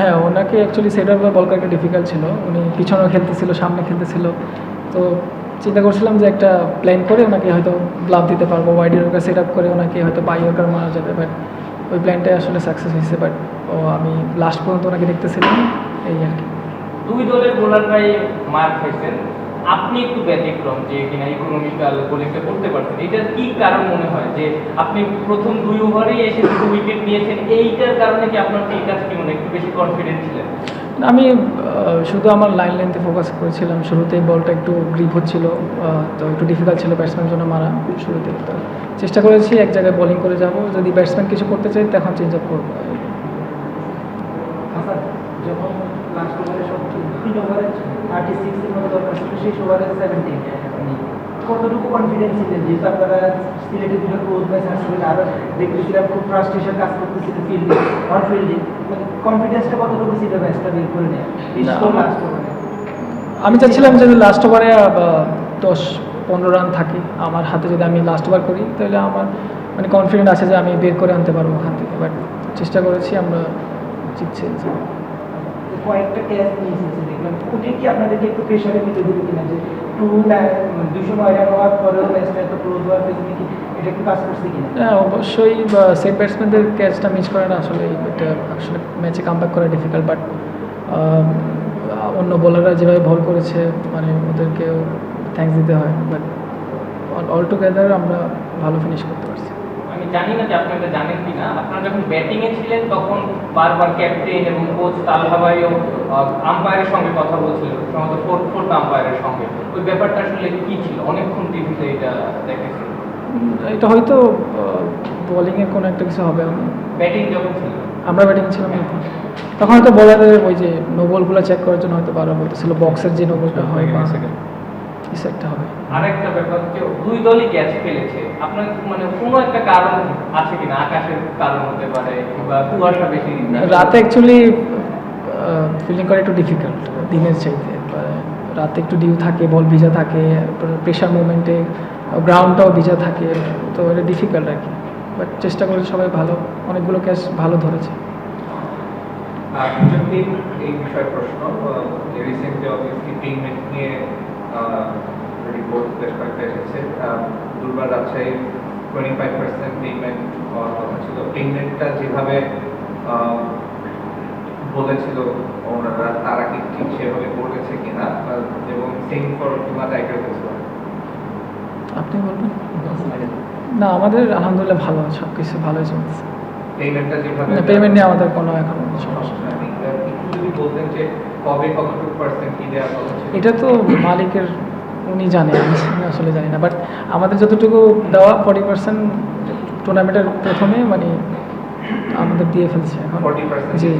হ্যাঁ ওনাকে অ্যাকচুয়ালি সেটার বল করা একটু ডিফিকাল্ট ছিল। উনি পিছনেও খেলতেছিল, সামনে খেলতেছিল। তো চিন্তা করছিলাম যে একটা প্ল্যান করে ওনাকে হয়তো গ্লাভ দিতে পারব ওয়াইড ইয়র্কার সেট আপ করে ওনাকে হয়তো বাই ইয়র্কার মারা যাবে বাট ওই প্ল্যানটাই আসলে সাকসেস হয়েছে। বাট ও, আমি লাস্ট পর্যন্ত ওনাকে দেখতেছিলাম, এই আর কি। দুই দলের বোলাররাই মার খাইছেন। আপনি একটু ব্যতিক্রম যে কিনা ইকোনমিক্যাল বোলিংটা করতে পারছেন এটার কি কারণ মনে হয়? যে আপনি প্রথম দুই ওভারেই এসে দুটো উইকেট নিয়েছেন এইটার কারণে কি আপনার এই কাজ কি মনে একটু বেশি কনফিডেন্ট ছিলেন? আমি শুধু আমার লাইন লেন্থে ফোকাস করেছিলাম। শুরুতেই বলটা একটু গ্রিপ হচ্ছিল তো একটু ডিফিকাল্ট ছিল ব্যাটসম্যানের জন্য মারা শুরুতে তো চেষ্টা করেছি এক জায়গায় বোলিং করে যাব। যদি ব্যাটসম্যান কিছু করতে চাই তখন চেঞ্জ আপ করব। যখন লাস্ট ওভারে সব তিন ওভারে থার্টি সিক্সের মতো দরকার ছিল শেষ ওভারে সেভেন্টিন কতটুকু কনফিডেন্স ছিলেন? যেহেতু আপনারা সিলেটে দুটো ক্লোজ ম্যাচ আসছিলেন আরও দেখতেছিলাম খুব ফ্রাস্ট্রেশন কাজ করতেছিল ফিল্ডিং অন ফিল্ডিং কনফিডেন্সটা কতটুকু ছিল ম্যাচটা বের করে নেয় আমি চাচ্ছিলাম যে লাস্ট ওভারে দশ পনেরো রান থাকে। আমার হাতে যদি আমি লাস্ট ওভার করি তাহলে আমার মানে কনফিডেন্ট আছে যে আমি বের করে আনতে পারব ওখান থেকে। বাট চেষ্টা করেছি আমরা জিতছি। কয়েকটা ক্যাচ নিয়ে এসেছে দেখলাম ওটা কি আপনাদেরকে একটু প্রেশারে নিতে দিল কিনা যে টু দুশো নয় রান হওয়ার পরেও ম্যাচটা এত ক্লোজ হওয়ার পেছনে কি এটা একটু কাজ করছে হ্যাঁ অবশ্যই সেট ব্যাটসম্যানদের ক্যাচটা মিস করাটা আসলে এটা আসলে ম্যাচে কাম করা ডিফিকাল্ট বাট অন্য বোলাররা যেভাবে বল করেছে মানে ওদেরকেও থ্যাঙ্কস দিতে হয় বাট অল টুগেদার আমরা ভালো ফিনিশ করতে পারছি। আমি জানি না যে আপনি এটা জানেন কিনা। আপনারা যখন ব্যাটিংয়ে ছিলেন তখন বারবার ক্যাপ্টেন এবং কোচ তালহা ভাইও আম্পায়ারের সঙ্গে কথা বলছিল সম্ভবত ফোর্থ ফোর্থ আম্পায়ারের সঙ্গে। ওই ব্যাপারটা আসলে কি ছিল? অনেকক্ষণ টিভিতে এটা দেখেছি। এটা হয়তো বোলিংয়ের কোনো একটা কিছু হবে ব্যাটিং যখন ছিল। আমরা ব্যাটিং ছিলাম তখন। হয়তো বলারের ওই যে নো বলগুলো চেক করার জন্য হয়তো বারবার বলতেছিল বক্সের যে নো বলটা হয় বা কিছু একটা হবে। আরেকটা ব্যাপার হচ্ছে দুই দলই ক্যাচ ফেলেছে। আপনার মানে কোনো একটা কারণ আছে কিনা? আকাশের কারণ হতে পারে কিংবা কুয়াশা বেশি রাতে অ্যাকচুয়ালি ফিল্ডিং করা একটু ডিফিকাল্ট দিনের চাইতে। রাতে একটু ডিউ থাকে বল ভিজা থাকে প্রেশার মুভমেন্টে গ্রাউন্ডটাও ভিজা থাকে তো এটা ডিফিকাল্ট আর কি। বাট চেষ্টা করেছে সবাই ভালো অনেকগুলো ক্যাচ ভালো ধরেছে। যদি এই বিষয়ে প্রশ্ন রিসেন্টলি অবভিয়াসলি পেমেন্ট নিয়ে রিপোর্ট বেশ কয়েকটা এসেছে। Durbar Rajshahi twenty five percent payment হওয়ার কথা ছিল পেমেন্টটা যেভাবে বলেছিল ওনারা তারা কি ঠিক সেভাবে করেছে কিনা? এবং same for Tigers as well? আপনি বলবেন? না আমাদের আলহামদুলিল্লাহ ভালো সব কিছু ভালোই চলতেছে পেমেন্টটা যেভাবে পেমেন্ট নিয়ে আমাদের কোনো এখন সমস্যা যদি বলতেন যে কবে কতটুকু পার্সেন্ট কি দেওয়ার এটা তো মালিকের উনি জানে আমি আসলে জানি না বাট আমাদের যতটুকু দেওয়া ফর্টি পার্সেন্ট টুর্নামেন্টের প্রথমে মানে আমাদের দিয়ে ফেলছে এখন। জি।